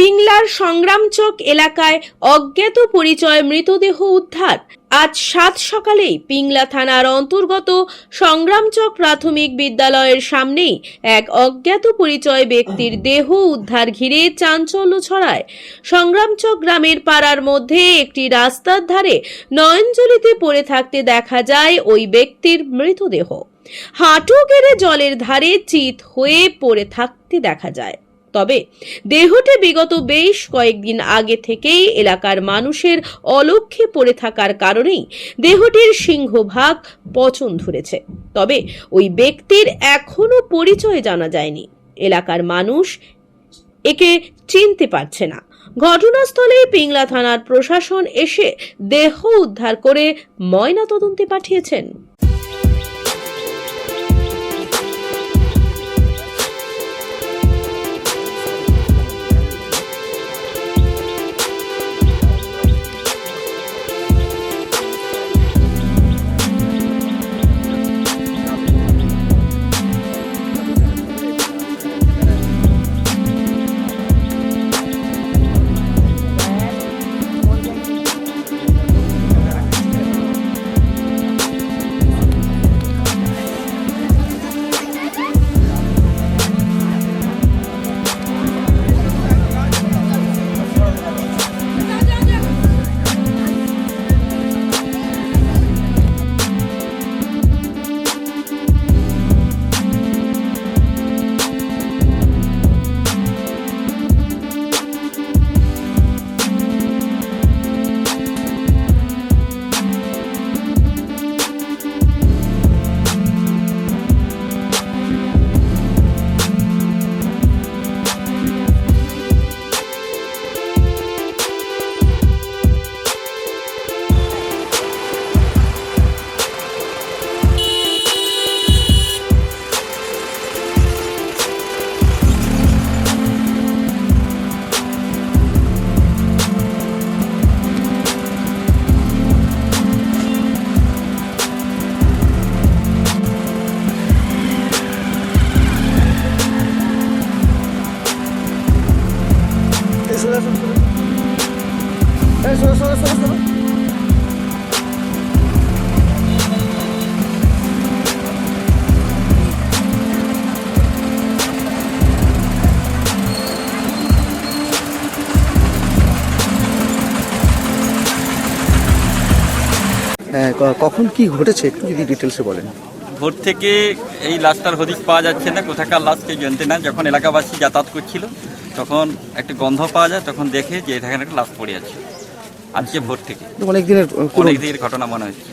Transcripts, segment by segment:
পিংলার সংগ্রামচক এলাকায় অজ্ঞাত পরিচয় মৃতদেহ উদ্ধার। আজ সাত সকালেই পিংলা থানার অন্তর্গত সংগ্রামচক প্রাথমিক বিদ্যালয়ের সামনেই এক অজ্ঞাত পরিচয় ব্যক্তির দেহ উদ্ধার ঘিরে চাঞ্চল্য ছড়ায়। সংগ্রামচক গ্রামের পাড়ার মধ্যে একটি রাস্তার ধারে নয়নজলিতে পড়ে থাকতে দেখা যায় ওই ব্যক্তির মৃতদেহ। হাঁটু গেড়ে জলের ধারে চিত হয়ে পড়ে থাকতে দেখা যায়। তবে দেহটি বিগত বেশ কয়েকদিন আগে থেকেই এলাকার মানুষের অলক্ষ্যে পড়ে থাকার কারণেই দেহটির সিংহভাগ পচন ধরেছে। তবে ওই ব্যক্তির এখনও পরিচয় জানা যায়নি। এলাকার মানুষ একে চিনতে পারছে না। ঘটনাস্থলে পিংলা থানার প্রশাসন এসে দেহ উদ্ধার করে ময়না তদন্তে পাঠিয়েছেন। হ্যাঁ, ক- কখন কি ঘটেছে? একটু যদি ডিটেলসে বলেন। ভোর থেকে এই লাশটার হদিক পাওয়া যাচ্ছে না। কোথাকার লাশ কেউ জানতে না। যখন এলাকাবাসী যাতায়াত করছিল তখন একটা গন্ধ পাওয়া যায় তখন দেখে যে এখানে একটা লাশ পড়ে আছে। আজকে ভোর থেকে। অনেক দিনের কোনো অনেক দিনের ঘটনা মনে হচ্ছে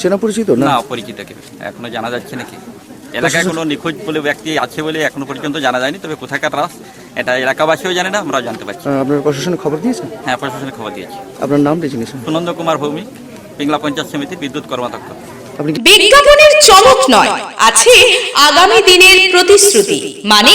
চেনা পরিচিত না? না অপরিচিত কেউ। এখনও জানা যাচ্ছে নাকি? এলাকায় কোনো নিখোঁজ বলে ব্যক্তি আছে বলে এখনও পর্যন্ত জানা যায়নি তবে কোথাকার লাশ এটা এলাকাবাসীও জানে না আমরাও জানতে পারছি। আপনার প্রশাসনে খবর দিয়েছেন? হ্যাঁ প্রশাসনের খবর দিয়েছি। আপনার নাম ডেজিনেশন সুনন্দ কুমার ভৌমিক পিংলা পঞ্চায়েত সমিতি বিদ্যুৎ আপনি বিজ্ঞাপনের চমক নয় আছে আগামী দিনের প্রতিশ্রুতি মানে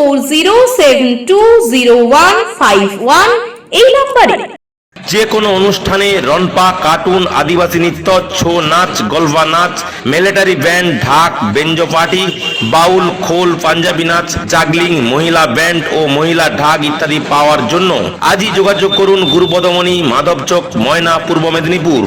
zero one five one এই নম্বরে। যে কোনো অনুষ্ঠানে রনপা কার্টুন, আদিবাসী নৃত্য, ছৌ নাচ গলফা নাচ, মিলিটারি ব্যান্ড, ঢাক, বেঞ্জো পার্টি, বাউল, খোল, পাঞ্জাবি নাচ, জাগলিং, মহিলা ব্যান্ড ও মহিলা ঢাক ইত্যাদি পাওয়ার জন্য আজই যোগাযোগ করুন গুরুপদমণি, মাধবচক, ময়না, পূর্ব মেদিনীপুর।